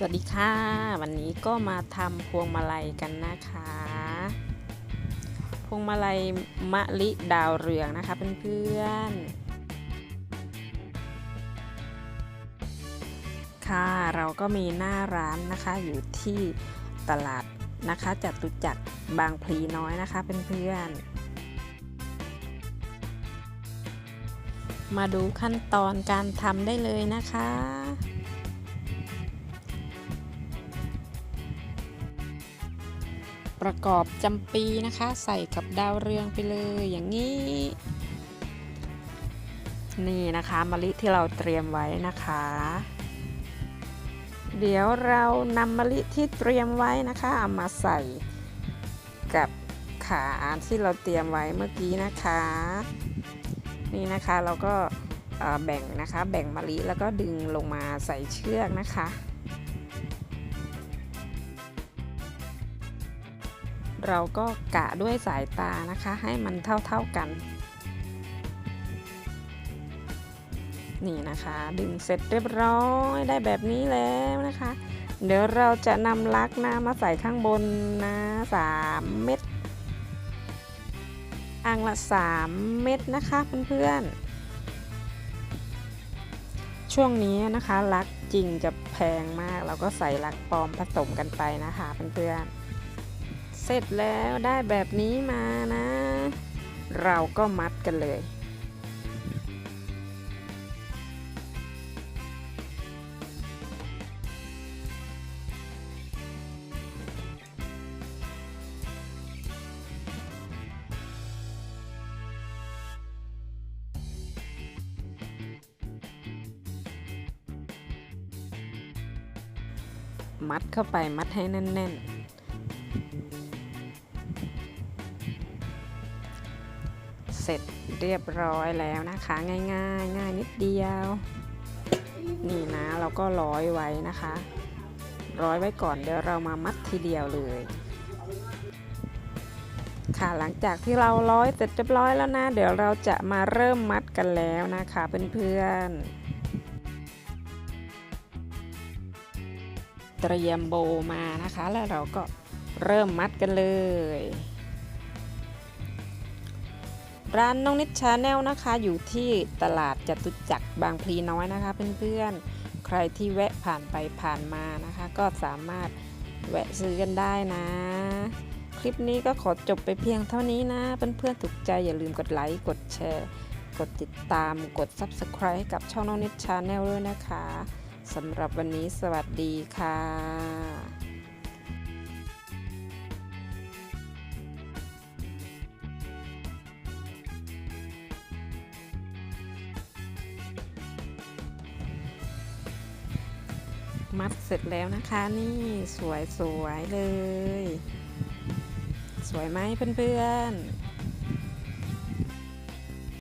สวัสดีค่ะ วันนี้ก็มาทำพวงมาลัยกันนะคะ พวงมาลัยมะลิดาวเรืองนะคะเพื่อนๆค่ะเราก็มีหน้าร้านนะคะอยู่ที่ตลาดนะคะจตุจักรบางพลีน้อยนะคะเพื่อนๆมาดูขั้นตอนการทำได้เลยนะคะ ประกอบจำปีนะคะ ใส่กับดาวเรืองไปเลยอย่างนี้ นี่นะคะมะลิที่เราเตรียมไว้นะคะ เดี๋ยวเรานำมะลิที่เตรียมไว้นะคะเอามาใส่กับขาที่เราเตรียมไว้เมื่อกี้นะคะ นี่นะคะเราก็แบ่งนะคะ แบ่งมะลิแล้วก็ดึงลงมาใส่เชือกนะคะ เราก็กะด้วยสายตานะคะ ให้มันเท่าๆกัน นี่นะคะ ดึงเสร็จเรียบร้อยได้แบบนี้แล้วนะคะ เดี๋ยวเราจะนำลักนะมาใส่ข้างบนนะ3เม็ดอังละ 3 เม็ดนะคะเพื่อนๆช่วงนี้นะคะลักจริงจะแพงมาก เราก็ใส่ลักปลอมผสมกันไปนะคะเพื่อนๆ เสร็จแล้วได้แบบนี้มานะ เราก็มัดกันเลย มัดเข้าไปมัดให้แน่น ๆ สร็จเรียบร้อยแล้วนะคะ ง่ายๆ ง่ายนิดเดียว นี่นะเราก็ร้อยไว้นะคะ ร้อยไว้ก่อนเดี๋ยวเรามามัดทีเดียวเลย ค่ะหลังจากที่เราร้อยเสร็จเรียบร้อยแล้วนะ เดี๋ยวเราจะมาเริ่มมัดกันแล้วนะคะเพื่อนๆเตรียมโบมานะคะ แล้วเราก็เริ่มมัดกันเลย ร้านน้องนิดชาแนลนะคะ อยู่ที่ตลาดจตุจักรบางพลีน้อยนะคะเพื่อนๆ ใครที่แวะผ่านไปผ่านมานะคะ ก็สามารถแวะซื้อกันได้นะ คลิปนี้ก็ขอจบไปเพียงเท่านี้นะ เพื่อนๆถูกใจอย่าลืมกดไลค์กดแชร์ กดติดตามกด Subscribe ให้กับช่องน้องนิดชาแนลด้วยนะคะสำหรับวันนี้สวัสดีค่ะ มัดเสร็จแล้วนะคะนี่สวยๆเลย สวยไหมเพื่อนๆ